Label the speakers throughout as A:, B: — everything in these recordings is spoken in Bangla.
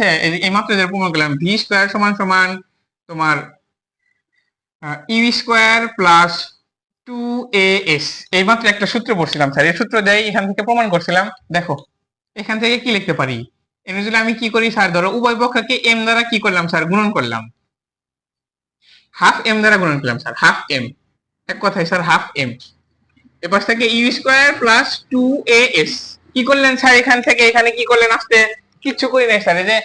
A: হ্যাঁ এই- মাত্র যেটা প্রমাণ করলাম ভি স্কোয়ার সমান সমান তোমার U square plus two A S এই মাত্র একটা সূত্র পড়ছিলাম স্যার এই সূত্র দেয় এখান থেকে প্রমাণ করছিলাম। দেখো, এখান থেকে কি লিখতে পারি? এনে আমি কি করি স্যার ধরো, উভয় পক্ষকে এম দ্বারা কি করলাম স্যার গুণন করলাম। হাফ এম দ্বারা গুণন করলাম স্যার হাফ এম এক কথায় স্যার হাফ এম এপাশ থেকে U square plus two A S কি করলেন স্যার এখান থেকে? এখানে কি করলেন আসতে? কিচ্ছু করি নাই স্যার যে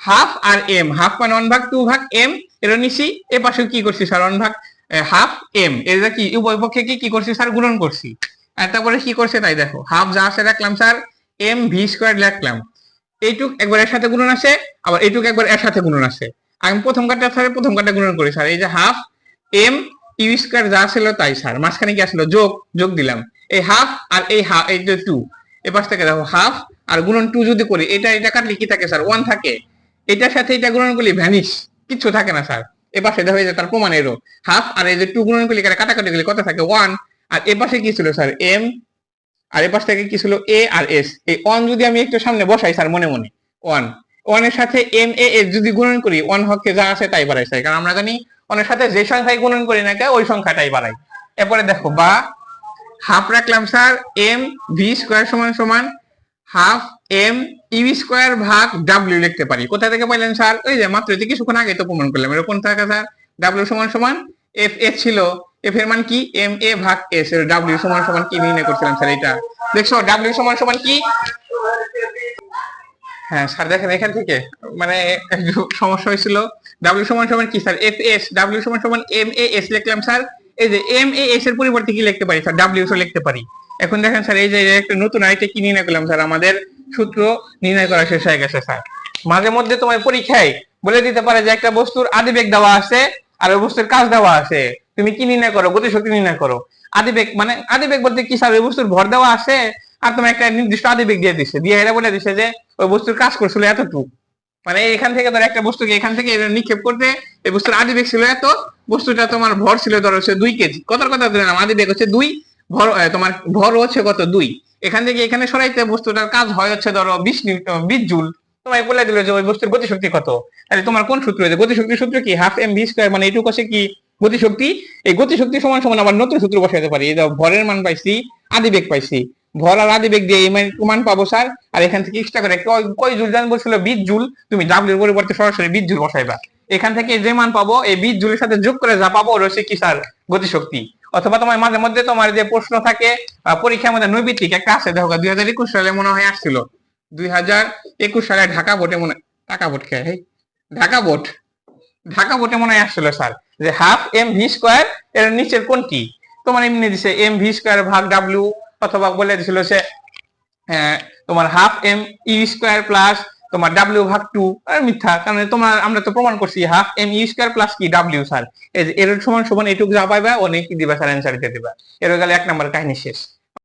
A: হাফ আর এম, হাফ মানে ওয়ান ভাগ টু ভাগ, এম এটা নিছি, এ পাশে কি করছি স্যার ওয়ান ভাগ হাফ, এম এটা কি, উভয় পক্ষে কি কি করছি স্যার, গুণন করছি। আর তারপরে কি করছে তাই দেখো, হাফ যা আছে রাখলাম স্যার, এম ভি স্কোয়ার রাখলাম। এইটুক একবার এর সাথে গুণন আসে, আবার এইটুক একবার এর সাথে গুণন আসে। আমি প্রথম কাটটা স্যার, প্রথম কাটটা গুণন করি স্যার, এই যে হাফ, এম ইউ স্কোয়ার যা ছিল তাই স্যার, মাঝখানে কি আসলো? যোগ যোগ দিলাম। এই হাফ আর এই হাফ, এই যে টু এপাশ থেকে দেখো হাফ আর গুণন টু যদি করি, এটা এটা কাটলে কি থাকে স্যার ওয়ান থাকে। এটার সাথে এটা গুণন করলে ভ্যানিশ কিচ্ছু থাকে না স্যার এপাশে দেখা যায় তার প্রমাণ এরও। হাফ আর এই যে টু গুণন করলে কাটাকাটি করলে কত থাকে? ওয়ান আর এপাশে কি ছিল স্যার এম আর এপাশ থেকে কি ছিল? এ আর এস এই ওয়ান যদি আমি একটু সামনে বসাই স্যার মনে মনে। ওয়ান ওয়ানের সাথে এম এ এস যদি গুণন করি ওয়ান হকে যা আছে তাই বাড়াই স্যার কারণ আমরা জানি ওয়ানের সাথে যে সংখ্যায় গুণন করি না ওই সংখ্যাটাই বাড়াই এরপরে দেখো, বা হাফ রাখলাম স্যার এম ভি স্কোয়ার সমান সমান হাফ এম ইভি স্কোয়ার ভাগ ডাব্লিউ লিখতে পারি। কোথা থেকে পাইলেন স্যার? ওই যে মাত্র যে কিছুক্ষণ আগে তো প্রমাণ করলাম। এরকম থাকে স্যার ডাব্লিউ সমান সমান এফ এ ছিল। এফ এর মান কি? এম এ ভাগ এস এর ডাব্লিউ সমান সমান কি নির্ণয় করছিলাম স্যার এটা? দেখছ ডাব্লিউ সমান সমান কি? হ্যাঁ স্যার, দেখেন এখান থেকে মানে সমস্যা হয়েছিল। ডাব্লিউ সমান সমান কি স্যার? এফ এস ডাব্লিউ সমান সমান এম এ এস লিখলাম স্যার। এই যে এম এ এস এর পরিবর্তে কি লিখতে পারি স্যার ডাব্লিউ লিখতে পারি। এখন দেখেন স্যার এই যে একটা নতুন আইটে কি নির্ণয় করলাম স্যার আমাদের সূত্র নির্ণয় করা শেষ হয়ে গেছে স্যার মাঝে মধ্যে তোমার পরীক্ষায় বলে দিতে পারে যে একটা বস্তুর আদিবেগ দেওয়া আছে আর ওই বস্তুর কাজ দেওয়া আছে। তুমি কি নির্ণয় করো? গতিশক্তি নির্ণয় করো। আদিবেগ মানে আদিবেগ বলতে কি স্যার ওই বস্তুর ভর দেওয়া আছে আর তোমার একটা নির্দিষ্ট আদিবেগ দিয়ে দিচ্ছে দিয়ে এটা বলে দিচ্ছে যে ওই বস্তুর কাজ করছিল এতটুকু। মানে এখান থেকে ধর একটা বস্তুকে এখান থেকে নিক্ষেপ করতে এই বস্তুর আদিবেগ ছিল এত, বস্তুটা তোমার ভর ছিল ধরো হচ্ছে দুই কেজি। কথার কথা ধরে নাম আদিবেগ হচ্ছে দুই, ভর তোমার ভর হচ্ছে কত? দুই। এখান থেকে এখানে সরাইতে বস্তুটার কাজ হয় হচ্ছে ধরো বিশ বিশ জুল। তোমায় বলে দিল যে ওই বস্তুর গতিশক্তি কত? তাহলে তোমার কোন সূত্র হয়েছে গতিশক্তির সূত্র কি? হাফ এম ভি স্কোয়ার মানে এইটুকু আছে কি? গতিশক্তি। এই গতিশক্তি সমান সমান আবার নতুন সূত্র বসাইতে পারি। ভরের মান পাইছি আদিবেগ পাইছি। ভর আর আদিবেগ দিয়ে এই মান- মান পাবো, স্যার। আর এখান থেকে এক্সট্রা করে কয় জুল জান বলছিল বিশ জুল। তুমি ডাব্লিউর পরিবর্তে সরাসরি বিশ জুল বসাইবা। এখান থেকে যে মান পাবো, এই বিশ জুলের সাথে যোগ করে যা পাবো রয়েছে কি, স্যার? গতিশক্তি। অথবা তোমার মাঝে মধ্যে তোমার যে প্রশ্ন থাকে পরীক্ষার মধ্যে নৈবিত্তিক একটা আছে। দেখো, দুই হাজার একুশ সালে মনে হয় আসছিল। দুই হাজার একুশ সালে ঢাকা বোর্ডে মনে ঢাকা বোর্ড খেয়ে ঢাকা বোর্ড ঢাকা বোর্ডে মনে হয় আসছিল, স্যার, যে হাফ এম ভি স্কোয়ার এর নিচের কোনটি? তোমার এমনি দিছে এম ভি স্কোয়ার ভাগ ডাব্লিউ অথবা বলে দিছিল সে তোমার half M E square plus তোমার ডাব্লিউ ভাগ টু মিথ্যা, কারণ তোমার, আমরা তো প্রমাণ করছি half M E square plus কি ডাব্লিউ স্যার এর সমান সমান এটুকু যা পাইবা, অনেক দিবা স্যার অ্যান্সার দিয়ে দিবা। এর গেলে এক নম্বর কাহিনী শেষ।